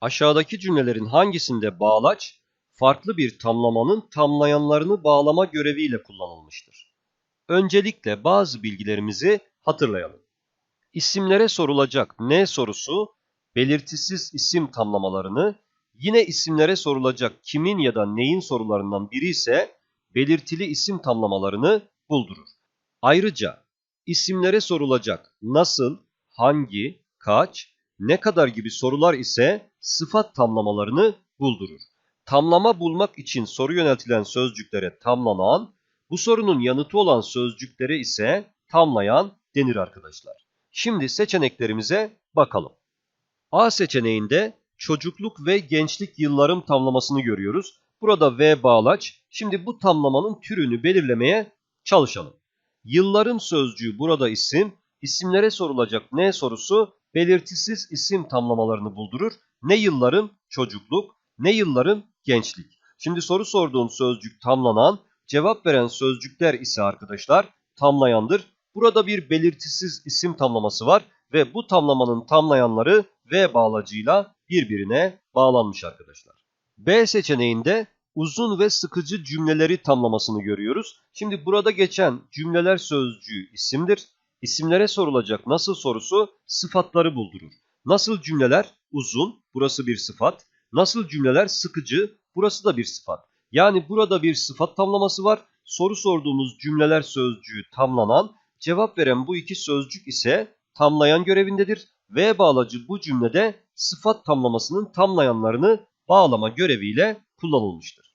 Aşağıdaki cümlelerin hangisinde bağlaç farklı bir tamlamanın tamlayanlarını bağlama göreviyle kullanılmıştır? Öncelikle bazı bilgilerimizi hatırlayalım. İsimlere sorulacak ne sorusu belirtisiz isim tamlamalarını, yine isimlere sorulacak kimin ya da neyin sorularından biri ise belirtili isim tamlamalarını buldurur. Ayrıca isimlere sorulacak nasıl, hangi, kaç, ne kadar gibi sorular ise sıfat tamlamalarını buldurur. Tamlama bulmak için soru yöneltilen sözcüklere tamlanan, bu sorunun yanıtı olan sözcüklere ise tamlayan denir arkadaşlar. Şimdi seçeneklerimize bakalım. A seçeneğinde çocukluk ve gençlik yıllarım tamlamasını görüyoruz. Burada V bağlaç. Şimdi bu tamlamanın türünü belirlemeye çalışalım. Yıllarım sözcüğü burada isim, isimlere sorulacak ne sorusu belirtisiz isim tamlamalarını buldurur. Ne yıllarım çocukluk, ne yıllarım gençlik. Şimdi soru sorduğum sözcük tamlanan, cevap veren sözcükler ise arkadaşlar tamlayandır. Burada bir belirtisiz isim tamlaması var ve bu tamlamanın tamlayanları V bağlacıyla birbirine bağlanmış arkadaşlar. B seçeneğinde uzun ve sıkıcı cümleleri tamlamasını görüyoruz. Şimdi burada geçen cümleler sözcüğü isimdir. İsimlere sorulacak nasıl sorusu sıfatları buldurur. Nasıl cümleler uzun, burası bir sıfat. Nasıl cümleler sıkıcı, burası da bir sıfat. Yani burada bir sıfat tamlaması var. Soru sorduğumuz cümleler sözcüğü tamlanan, cevap veren bu iki sözcük ise tamlayan görevindedir. V bağlacı bu cümlede sıfat tamlamasının tamlayanlarını bağlama göreviyle kullanılmıştır.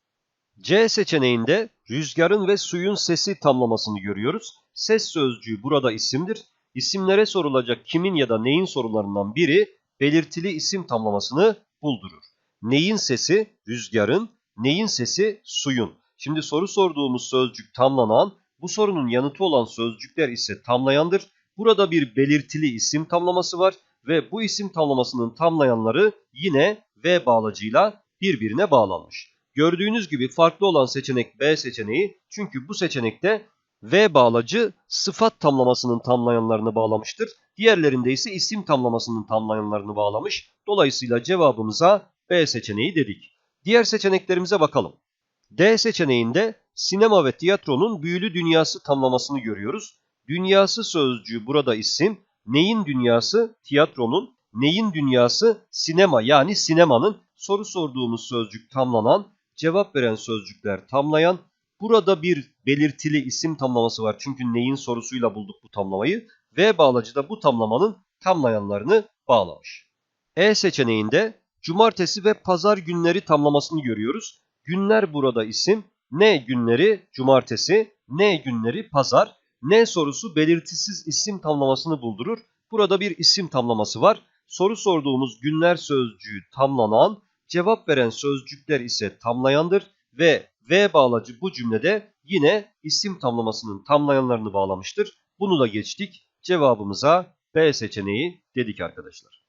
C seçeneğinde rüzgarın ve suyun sesi tamlamasını görüyoruz. Ses sözcüğü burada isimdir. İsimlere sorulacak kimin ya da neyin sorularından biri belirtili isim tamlamasını buldurur. Neyin sesi rüzgarın, neyin sesi suyun. Şimdi soru sorduğumuz sözcük tamlanan, bu sorunun yanıtı olan sözcükler ise tamlayandır. Burada bir belirtili isim tamlaması var ve bu isim tamlamasının tamlayanları yine V bağlacıyla birbirine bağlanmış. Gördüğünüz gibi farklı olan seçenek B seçeneği çünkü bu seçenekte V bağlacı sıfat tamlamasının tamlayanlarını bağlamıştır. Diğerlerinde ise isim tamlamasının tamlayanlarını bağlamış. Dolayısıyla cevabımıza B seçeneği dedik. Diğer seçeneklerimize bakalım. D seçeneğinde sinema ve tiyatronun büyülü dünyası tamlamasını görüyoruz. Dünyası sözcüğü burada isim, neyin dünyası? Tiyatronun, neyin dünyası? Sinema yani sinemanın soru sorduğumuz sözcük tamlanan, cevap veren sözcükler tamlayan, burada bir belirtili isim tamlaması var çünkü neyin sorusuyla bulduk bu tamlamayı ve bağlacı da bu tamlamanın tamlayanlarını bağlamış. E seçeneğinde cumartesi ve pazar günleri tamlamasını görüyoruz. Günler burada isim, ne günleri cumartesi, ne günleri pazar. Ne sorusu belirtisiz isim tamlamasını buldurur. Burada bir isim tamlaması var. Soru sorduğumuz günler sözcüğü tamlanan, cevap veren sözcükler ise tamlayandır ve V bağlacı bu cümlede yine isim tamlamasının tamlayanlarını bağlamıştır. Bunu da geçtik. Cevabımıza B seçeneği dedik arkadaşlar.